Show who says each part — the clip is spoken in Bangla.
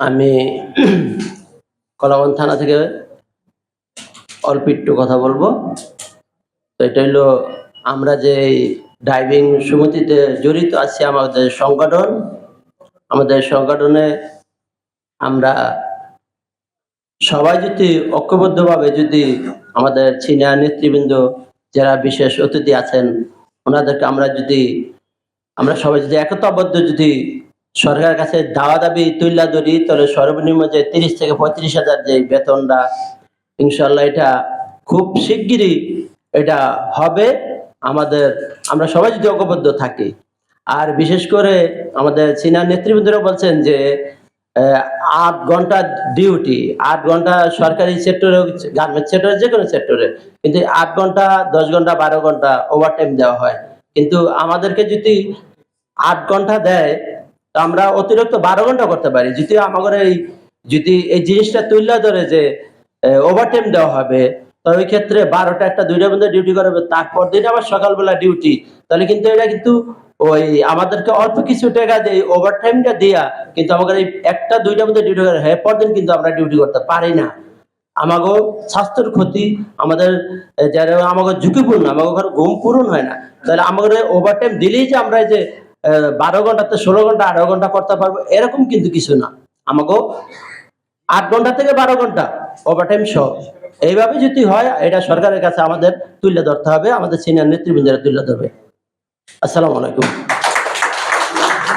Speaker 1: আমি কলাবন থানা থেকে অল্প একটু কথা বলব। তো এটা হলো আমরা যে ড্রাইভিং সমিতিতে জড়িত আছি, আমাদের সংগঠন। আমাদের সংগঠনে আমরা সবাই যদি ঐক্যবদ্ধভাবে যদি আমাদের সিনিয়র নেতৃবৃন্দ যারা বিশেষ অতিথি আছেন, ওনাদেরকে আমরা যদি, আমরা সবাই যদি একতাবদ্ধ যদি সরকারের কাছে দাওয়া দাবি তুল্লা ধরি তাহলে সর্বনিম্ন যে তিরিশ থেকে পঁয়ত্রিশ হাজার যে বেতনটা ইনশাল্লাহ এটা খুব শিগগিরই এটা হবে। আমাদের, আমরা সবাই যদি ঐক্যবদ্ধ থাকি। আর বিশেষ করে আমাদের সিনিয়র নেতৃবৃন্দরা বলছেন যে আট ঘণ্টা ডিউটি আট ঘণ্টা সরকারি সেক্টরে গার্মেন্টস সেক্টরে যে কোনো সেক্টরে কিন্তু আট ঘণ্টা, দশ ঘণ্টা, বারো ঘণ্টা ওভার টাইম দেওয়া হয়। কিন্তু আমাদেরকে যদি আট ঘণ্টা দেয় তো আমরা অতিরিক্ত বারো ঘণ্টা করতে পারি। যদি আমাদের এই, যদি এই জিনিসটা তুলে ধরে যে ওভার টাইম দেওয়া হবে, তো ওই ক্ষেত্রে বারোটা একটা দুইটা মধ্যে ডিউটি করাবে তারপর দিন আবার সকালবেলা ডিউটি তাহলে কিন্তু এটা কিন্তু ওই আমাদেরকে অল্প কিছু টাকা দিয়ে ওভার টাইমটা দিয়া কিন্তু আমাদের এই একটা দুইটা মধ্যে ডিউটি করে হ্যাঁ। পরদিন কিন্তু আমরা ডিউটি করতে পারি না। আমাগো স্বাস্থ্যের ক্ষতি, আমাদের যারা আমাকে ঝুঁকিপূর্ণ আমাকে ঘরে ঘুম পূরণ হয় না। তাহলে আমাদের ওভার টাইম দিলেই যে আমরা যে বারো ঘন্টাতে ষোলো ঘণ্টা, আঠারো ঘণ্টা করতে পারব, এরকম কিন্তু কিছু না। আমাকেও আট ঘণ্টা থেকে বারো ঘণ্টা ওভার টাইম সহ। এইভাবে যদি হয়, এটা সরকারের কাছে আমাদের তুলে ধরতে হবে, আমাদের সিনিয়র নেতৃবৃন্দরা তুলে ধরবে। আসসালামু আলাইকুম।